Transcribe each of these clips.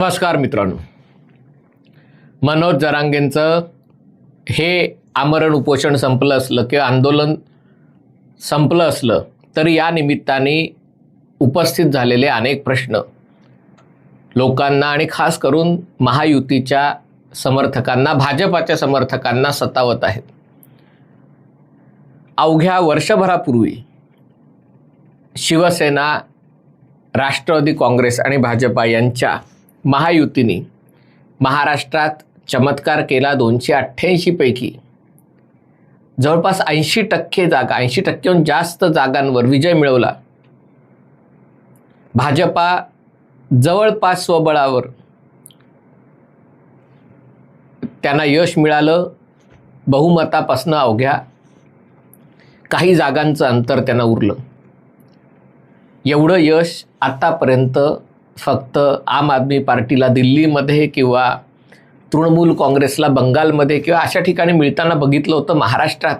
नमस्कार मित्रांनो. मनोज जरांगेंचं हे आमरण उपोषण संपलं असलं किंवा आंदोलन संपलं असलं तरी या निमित्ताने उपस्थित झालेले अनेक प्रश्न लोकांना आणि खास करून महायुतीच्या समर्थकांना भाजपाच्या समर्थकांना सतावत आहेत. अवघ्या वर्षभरापूर्वी शिवसेना राष्ट्रवादी काँग्रेस आणि भाजपा यांच्या महायुतीने महाराष्ट्रात चमत्कार केला दोनशे अठ्ठ्याऐंशीपैकी जवळपास ऐंशी टक्के जागा ऐंशी टक्क्याहून जास्त जागांवर विजय मिळवला. भाजपा जवळपास स्वबळावर त्यांना यश मिळालं. बहुमतापासनं अवघ्या काही जागांचं अंतर त्यांना उरलं. एवढं यश आत्तापर्यंत फक्त आम आदमी पार्टीला दिल्लीमध्ये किंवा तृणमूल काँग्रेसला बंगालमध्ये किंवा अशा ठिकाणी मिळताना बघितलं होतं महाराष्ट्रात.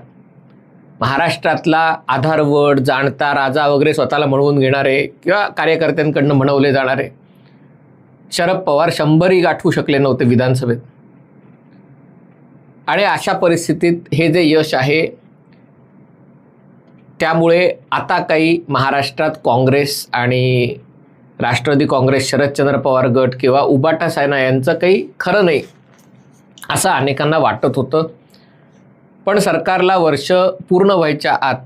महाराष्ट्रातला आधारवड जाणता राजा वगैरे स्वतःला म्हणवून घेणारे किंवा कार्यकर्त्यांकडनं म्हणवले जाणारे शरद पवार शंभरही गाठवू शकले नव्हते विधानसभेत. आणि अशा परिस्थितीत हे जे यश आहे त्यामुळे आता काही महाराष्ट्रात काँग्रेस आणि राष्ट्रवादी काँग्रेस शरदचंद्र पवार गट किंवा उबाटा सायना यांचं काही खरं नाही असं अनेकांना वाटत होतं. पण सरकारला वर्ष पूर्ण व्हायच्या आत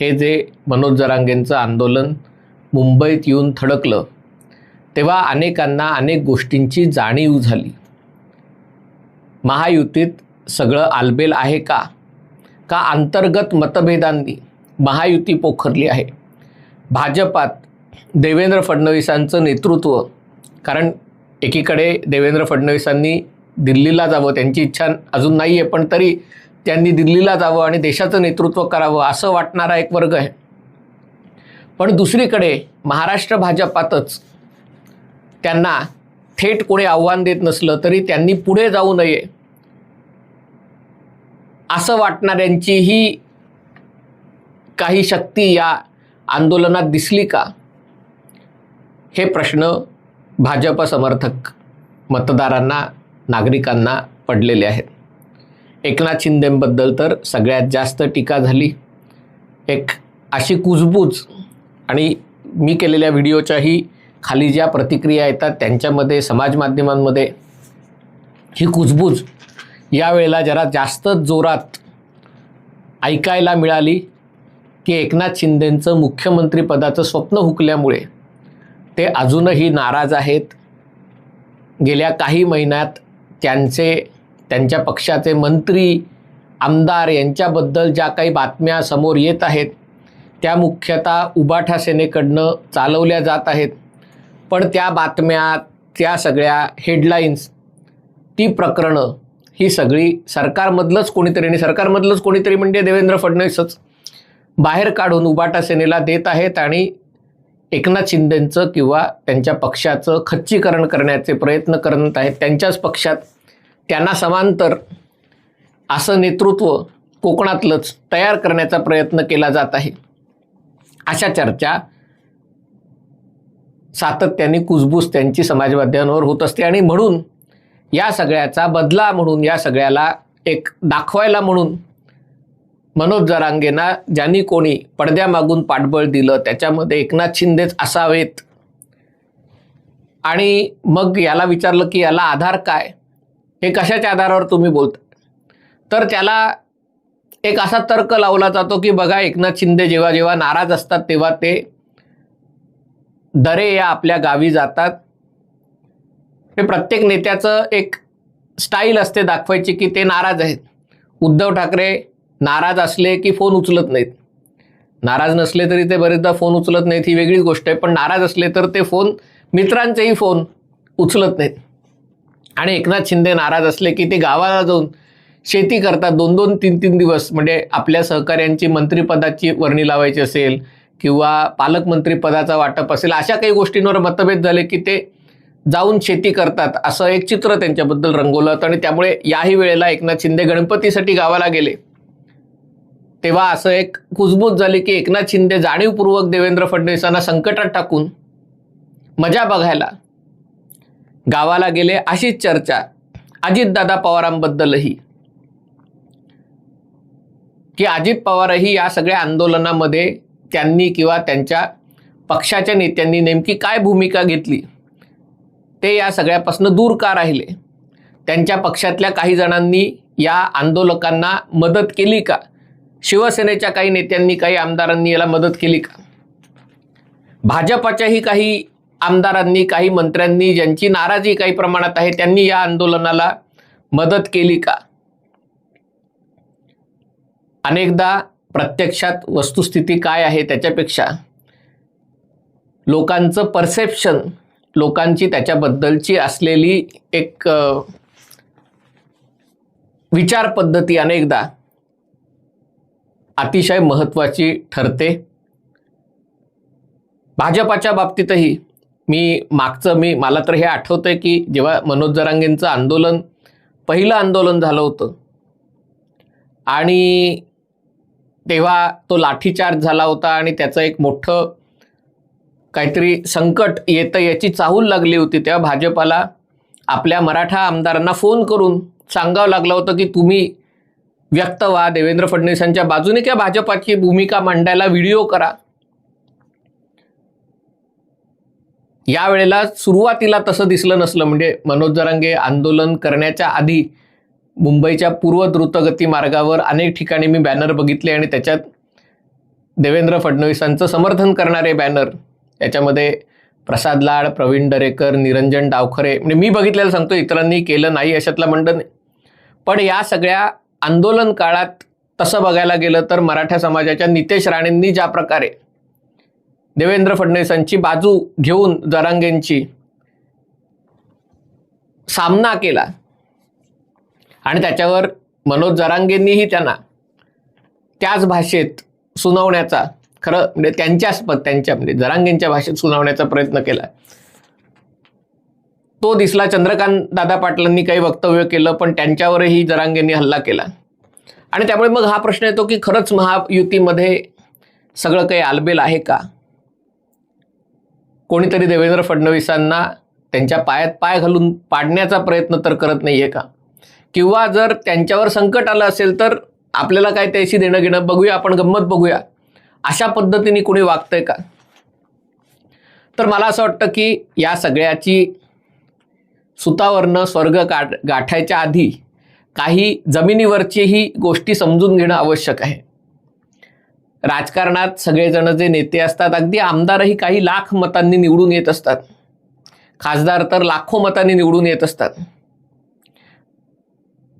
हे जे मनोज जरांगेंचं आंदोलन मुंबईत येऊन थडकलं तेव्हा अनेकांना अनेक गोष्टींची जाणीव झाली. महायुतीत सगळं आलबेल आहे का? का अंतर्गत मतभेदांनी महायुती पोखरली आहे? भाजपात देवेंद्र फडणवीसांचं नेतृत्व. कारण एकीकडे देवेंद्र फडणवीसांनी दिल्लीला जावं त्यांची इच्छा अजून नाही आहे पण तरी त्यांनी दिल्लीला जावं आणि देशाचं नेतृत्व करावं असं वाटणारा एक वर्ग आहे. पण दुसरीकडे महाराष्ट्र भाजपातच त्यांना थेट कोणी आव्हान देत नसलं तरी त्यांनी पुढे जाऊ नये असं वाटणाऱ्यांचीही काही शक्ती या आंदोलनात दिसली का? हे प्रश्न भाजप समर्थक मतदारांना नागरिकांना पडलेले आहेत. एकनाथ शिंदेबद्दल तर सगळ्यात जास्त टीका झाली. एक अशी कुजबूज आणि मी केलेल्या व्हिडिओच्याही खाली ज्या प्रतिक्रिया येतात त्यांच्यामध्ये समाज माध्यमांमध्ये ही कुजबूज यावेळेला जरा जास्तच जोरात ऐकायला मिळाली की एकनाथ शिंदेंचं मुख्यमंत्रीपदाचं स्वप्न हुकल्यामुळे ते अजूनही नाराज आहेत. गेल्या काही महिन्यात त्यांचे त्यांच्या पक्षाचे मंत्री आमदार यांच्याबद्दल ज्या काही बातम्या समोर येत आहेत त्या मुख्यतः उबाठा सेनेकडनं चालवल्या जात आहेत. पण त्या बातम्या त्या सगळ्या हेडलाईन्स ती प्रकरणं ही सगळी सरकारमधलंच कोणीतरी आणि सरकारमधलंच कोणीतरी म्हणजे देवेंद्र फडणवीसच. बाहेर काढून उबाटा सेनेला देत आहेत आणि एकनाथ शिंदेंचं किंवा त्यांच्या पक्षाचं खच्चीकरण करण्याचे प्रयत्न करत आहेत त्यांच्याच पक्षात त्यांना समांतर असं नेतृत्व कोकणातलंच तयार करण्याचा प्रयत्न केला जात आहे. अशा चर्चा सातत्याने कुजबूज त्यांची समाजवाद्यांवर होत असते आणि म्हणून या सगळ्याचा बदला म्हणून या सगळ्याला एक दाखवायला म्हणून मनोज जरांगेंना ज्यांनी कोणी पडद्यामागून पाठबळ दिलं त्याच्यामध्ये एकनाथ शिंदेच असावेत. आणि मग याला विचारलं की याला आधार काय? हे कशाच्या आधारावर तुम्ही बोलता? तर त्याला एक असा तर्क लावला जातो की बघा एकनाथ शिंदे जेव्हा जेव्हा नाराज असतात तेव्हा ते दरे या आपल्या गावी जातात. हे प्रत्येक नेत्याचं एक स्टाईल असते दाखवायची की ते नाराज आहेत. उद्धव ठाकरे नाराज असले की फोन उचलत नाहीत. नाराज नसले तरी ते बरेचदा फोन उचलत नाहीत ही वेगळीच गोष्ट आहे. पण नाराज असले तर ते फोन मित्रांचेही फोन उचलत नाहीत. आणि एकनाथ शिंदे नाराज असले की ते गावाला जाऊन शेती करतात. दोन दोन तीन तीन दिवस म्हणजे आपल्या सहकाऱ्यांची मंत्रिपदाची वर्णी लावायची असेल किंवा पालकमंत्रीपदाचा वाटप असेल अशा काही गोष्टींवर मतभेद झाले की ते जाऊन शेती करतात असं एक चित्र त्यांच्याबद्दल रंगवलं होतं. आणि त्यामुळे याही वेळेला एकनाथ शिंदे गणपतीसाठी गावाला गेले. तेव्हा असं एक कुजबूज झाली की एकनाथ शिंदे जाणीवपूर्वक देवेंद्र फडणवीसांना संकटात टाकून मजा बघायला गावाला गेले अशीच चर्चा अजितदादा पवारांबद्दलही. की अजित पवारही या सगळ्या आंदोलनामध्ये त्यांनी किंवा त्यांच्या पक्षाच्या नेत्यांनी नेमकी काय भूमिका घेतली ते या सगळ्यापासून दूर का राहिले? त्यांच्या पक्षातल्या काही जणांनी या आंदोलकांना मदत केली का? शिवसेनेच्या काही नेत्यांनी काही आमदारांनी याला मदत केली का? भाजपाच्याही काही आमदारांनी काही मंत्र्यांनी ज्यांची नाराजी काही प्रमाणात आहे त्यांनी या आंदोलनाला मदत केली का? अनेकदा प्रत्यक्षात वस्तुस्थिती काय आहे त्याच्यापेक्षा लोकांचं परसेप्शन लोकांची त्याच्याबद्दलची असलेली एक विचारपद्धती विचार पद्धती अनेकदा अतिशय महत्त्वाची ठरते. भाजपाच्या बाबतीतही मी मागचं मी मला तर हे आठवतंय की जेव्हा मनोज जरांगेंचं आंदोलन पहिलं आंदोलन झालं होतं. आणि तेव्हा तो लाठीचार्ज झाला होता आणि त्याचं एक मोठं काहीतरी संकट येतं याची चाहूल लागली होती. तेव्हा भाजपाला आपल्या मराठा आमदारांना फोन करून सांगावं लागलं होतं की तुम्ही व्यक्त व्हा. देवेंद्र फडणवीसांच्या बाजूने किंवा भाजपाची भूमिका मांडायला व्हिडिओ करा. यावेळेला सुरुवातीला तसं दिसलं नसलं. म्हणजे मनोज जरांगे आंदोलन करण्याच्या आधी मुंबईच्या पूर्व द्रुतगती मार्गावर अनेक ठिकाणी मी बॅनर बघितले आणि त्याच्यात देवेंद्र फडणवीसांचं समर्थन करणारे बॅनर याच्यामध्ये प्रसाद लाड प्रवीण दरेकर निरंजन डावखरे म्हणजे मी बघितलेलं सांगतो इतरांनी केलं नाही अशातला मंडळ पण या सगळ्या आंदोलन काळात तसं बघायला गेलं तर मराठा समाजाच्या नितेश राणेंनी ज्या प्रकारे देवेंद्र फडणवीसांची बाजू घेऊन जरांगेंची सामना केला आणि त्याच्यावर मनोज जरांगेंनीही त्यांना त्याच भाषेत सुनावण्याचा खरं म्हणजे त्यांच्याच पद त्यांच्या म्हणजे जरांगेंच्या भाषेत सुनावण्याचा प्रयत्न केला. तो दिसला चंद्रकांत दादा पाटलांनी काही वक्तव्य केलं पण त्यांच्यावरही जरांगेंनी हल्ला केला. आणि त्यामुळे मग हा प्रश्न येतो की खरंच महायुतीमध्ये सगळं काही आलबेल आहे का? कोणीतरी देवेंद्र फडणवीसांना त्यांच्या पायात पाय घालून पाडण्याचा प्रयत्न तर करत नाही आहे का? किंवा जर त्यांच्यावर संकट आलं असेल तर आपल्याला काय त्याशी देणं घेणं बघूया आपण गंमत बघूया. अशा पद्धतीने कोणी वागतंय का? तर मला असं वाटतं की या सगळ्याची सुतावरनं स्वर्ग गाठ गाठायच्या आधी काही जमिनीवरचीही गोष्टी समजून घेणं आवश्यक आहे. राजकारणात सगळेजण जे नेते असतात अगदी आमदारही काही लाख मतांनी निवडून येत असतात. खासदार तर लाखो मतांनी निवडून येत असतात.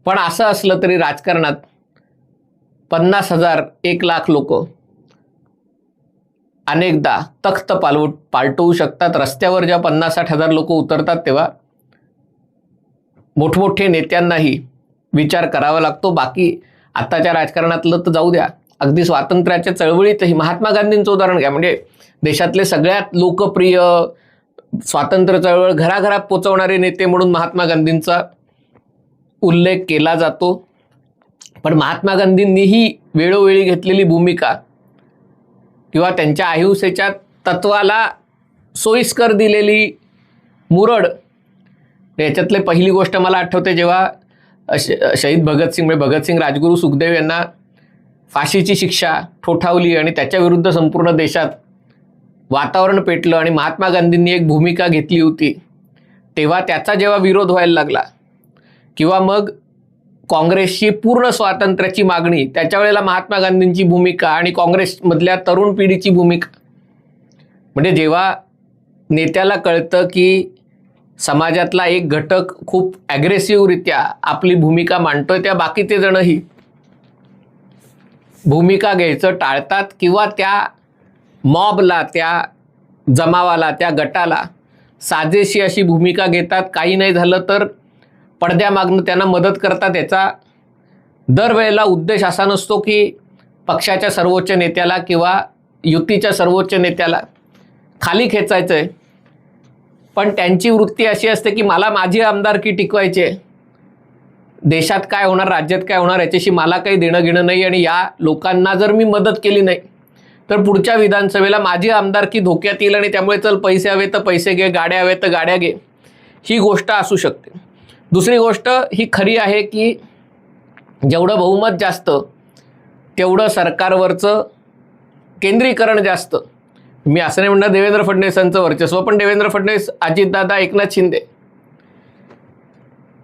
पण असं असलं तरी राजकारणात पन्नास हजार एक लाख लोक अनेकदा तख्त पालवू पालटवू शकतात. रस्त्यावर जेव्हा पन्नास साठ हजार लोक उतरतात तेव्हा मोठमोठे नेत्यांनाही विचार करावा लागतो. बाकी आत्ताच्या राजकारणातलं तर जाऊ द्या. अगदी स्वातंत्र्याच्या चळवळीतही महात्मा गांधींचं उदाहरण घ्या. म्हणजे देशातले सगळ्यात लोकप्रिय स्वातंत्र्य चळवळ घराघरात पोचवणारे नेते म्हणून महात्मा गांधींचा उल्लेख केला जातो. पण महात्मा गांधींनीही वेळोवेळी घेतलेली भूमिका किंवा त्यांच्या अहिंसेच्या तत्वाला सोयीस्कर दिलेली मुरड याच्यातले पहिली गोष्ट मला आठवते जेव्हा श- शहीद भगतसिंग म्हणजे भगतसिंग राजगुरू सुखदेव यांना फाशीची शिक्षा ठोठावली आणि त्याच्याविरुद्ध संपूर्ण देशात वातावरण पेटलं आणि महात्मा गांधींनी एक भूमिका घेतली होती. तेव्हा त्याचा जेव्हा विरोध व्हायला लागला किंवा मग काँग्रेसची पूर्ण स्वातंत्र्याची मागणी त्याच्या वेळेला महात्मा गांधींची भूमिका आणि काँग्रेसमधल्या तरुण पिढीची भूमिका. म्हणजे जेव्हा नेत्याला कळतं की समाजातला एक घटक खूप ॲग्रेसिव्हरित्या आपली भूमिका मांडतोय त्या बाकीचे जणही. भूमिका घ्यायचं टाळतात किंवा त्या मॉबला त्या जमावाला त्या गटाला साजेशी अशी भूमिका घेतात. काही नाही झालं तर पडद्यामागनं त्यांना मदत करतात. याचा दरवेळेला उद्देश असा नसतो की पक्षाच्या सर्वोच्च नेत्याला किंवा युतीच्या सर्वोच्च नेत्याला खाली खेचायचं आहे पण त्यांची वृत्ती अशी असते की मला माझी आमदारकी टिकवायची? आहे देशात काय होणार राज्यात काय होणार याच्याशी मला काही देणं घेणं नाही आणि या लोकांना जर मी मदत केली नाही तर पुढच्या विधानसभेला माझी आमदारकी धोक्यात येईल आणि त्यामुळे चल पैसे हवे तर पैसे घे गाड्या हवे तर गाड्या घे. ही गोष्ट असू शकते. दुसरी गोष्ट ही खरी आहे की जेवढं बहुमत जास्त तेवढं सरकारवरचं केंद्रीकरण जास्त. मी असं नाही म्हणणार देवेंद्र फडणवीसांचं वर्चस्व पण देवेंद्र फडणवीस अजितदादा एकनाथ शिंदे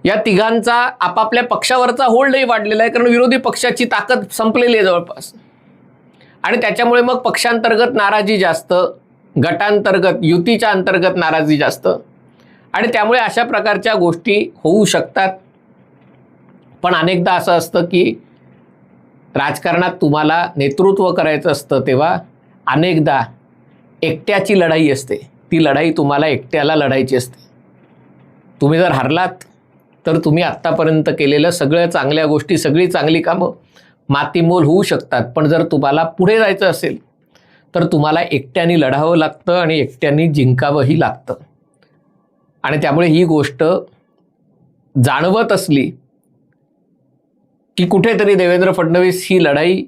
या तिघांचा आपापल्या पक्षावरचा होल्डही वाढलेला आहे कारण विरोधी पक्षाची ताकद संपलेली आहे जवळपास. आणि त्याच्यामुळे मग पक्षांतर्गत नाराजी जास्त गटांतर्गत युतीच्या अंतर्गत नाराजी जास्त. आणि त्यामुळे अशा प्रकारच्या गोष्टी होऊ शकतात. पण अनेकदा असं असतं की राजकारणात तुम्हाला नेतृत्व करायचं असतं तेव्हा अनेकदा एकट्याची लढाई असते. ती लढाई तुम्हाला एकट्याला लढायची असते. तुम्ही जर हरलात तर तुम्ही आत्तापर्यंत केलेलं सगळ्या चांगल्या गोष्टी सगळी चांगली कामं मातीमोल होऊ शकतात. पण जर तुम्हाला पुढे जायचं असेल तर तुम्हाला एकट्याने लढावं लागतं आणि एकट्याने जिंकावंही लागतं. आणि त्यामुळे ही गोष्ट जाणवत असली की कुठेतरी देवेंद्र फडणवीस ही लढाई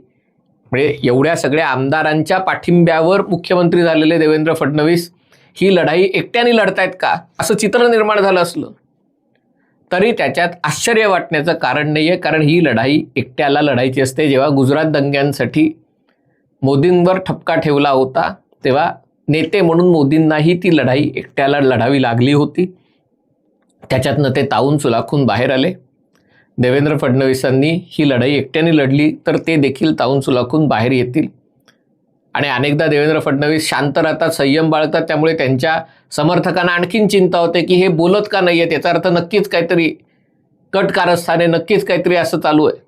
म्हणजे एवढ्या सगळ्या आमदारांच्या पाठिंब्यावर मुख्यमंत्री झालेले देवेंद्र फडणवीस ही लढाई एकट्याने लढतायत का? असं चित्र निर्माण झालं असलं. तरी त्याच्यात आश्चर्य वाटण्याचं कारण नाही आहे कारण ही लढाई एकट्याला लढायची असते. जेव्हा गुजरात दंग्यांसाठी मोदींवर ठपका ठेवला होता तेव्हा नेते म्हणून मोदींनाही ती लढाई एकट्याला लढावी लागली होती. त्याच्यातनं ते तावून चुलाखून बाहेर आले. देवेंद्र फडणवीसांनी ही लढाई एकट्याने लढली तर ते देखील ताऊन सुलाखून बाहेर येतील. आणि अनेकदा देवेंद्र फडणवीस शांत राहतात संयम बाळगतात त्यामुळे त्यांच्या समर्थकांना आणखीन चिंता होते की हे बोलत का नाही आहेत याचा अर्थ नक्कीच काहीतरी कट कारस्थाने नक्कीच काहीतरी असं चालू आहे.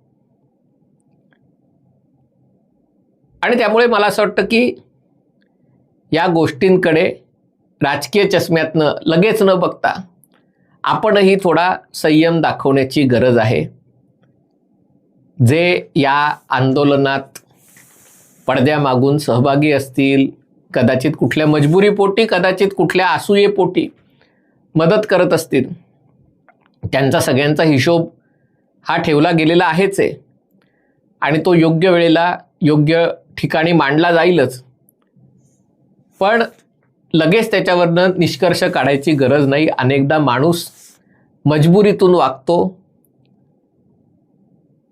आणि त्यामुळे मला असं वाटतं की या गोष्टींकडे राजकीय चष्म्यातनं लगेच न बघता आपणही थोडा संयम दाखवण्याची गरज आहे. जे या आंदोलनात पडद्यामागून सहभागी असतील कदाचित कुठल्या मजबुरीपोटी कदाचित कुठल्या असूयेपोटी मदत करत असतील त्यांचा सगळ्यांचा हिशोब हा ठेवला गेलेला आहेच आहे. आणि तो योग्य वेळेला योग्य ठिकाणी मांडला जाईलच. पण लगेच त्याच्यावरनं निष्कर्ष काढायची गरज नाही. अनेकदा माणूस मजबुरीतून वागतो.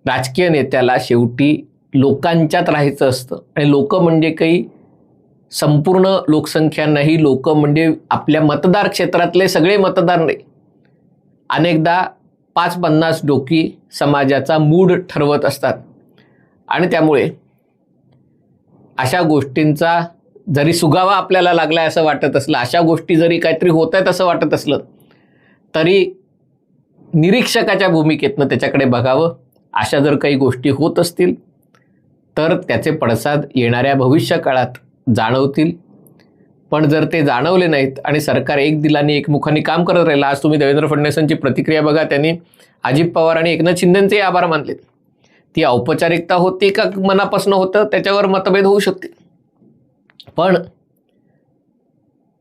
राजकीय नेत्याला शेवटी लोकांच्यात राहायचं असतं. आणि लोक म्हणजे काही संपूर्ण लोकसंख्या नाही लोक म्हणजे आपल्या मतदार क्षेत्रातले सगळे मतदार नाही. अनेकदा पाच पन्नास डोकी समाजाचा मूड ठरवत असतात. आणि त्यामुळे अशा गोष्टींचा जरी सुगावा आपल्याला लागलाय असं वाटत असलं अशा गोष्टी जरी काहीतरी होत आहेत असं वाटत असलं तरी निरीक्षकाच्या भूमिकेतनं त्याच्याकडे बघावं. अशा जर काही गोष्टी होत असतील तर त्याचे पडसाद येणाऱ्या भविष्य काळात जाणवतील. पण जर ते जाणवले नाहीत आणि सरकार एक दिलाने एकमुखाने काम करत राहिलं आज तुम्ही देवेंद्र फडणवीसांची प्रतिक्रिया बघा त्यांनी अजित पवार आणि एकनाथ शिंदेचे आभार मानलेत. ती औपचारिकता होती का मनापासून होतं त्याच्यावर मतभेद होऊ शकते पण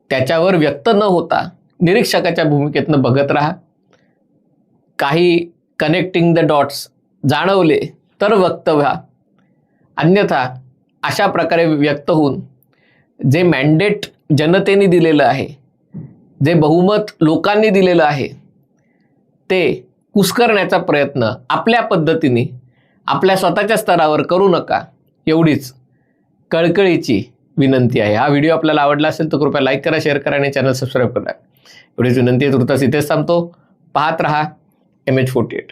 त्याच्यावर व्यक्त न होता निरीक्षकाच्या भूमिकेतनं बघत राहा. काही कनेक्टिंग द डॉट्स जाणवले तर वक्तव्य अन्यथा अशा प्रकारे व्यक्त होऊन जे मॅन्डेट जनतेने दिलेलं आहे जे बहुमत लोकांनी दिलेलं आहे ते कुस्करण्याचा प्रयत्न आपल्या पद्धतीने आपल्या स्वतःच्या स्तरावर करू नका एवढीच कळकळीची विनंती आहे. हा व्हिडिओ आपल्याला आवडला असेल तर कृपया लाईक करा शेअर करा आणि चॅनल सबस्क्राईब करा. एवढीच विनंती आहे तुर्तास इथेच थांबतो. पाहत रहा एम एच फोर्टी एट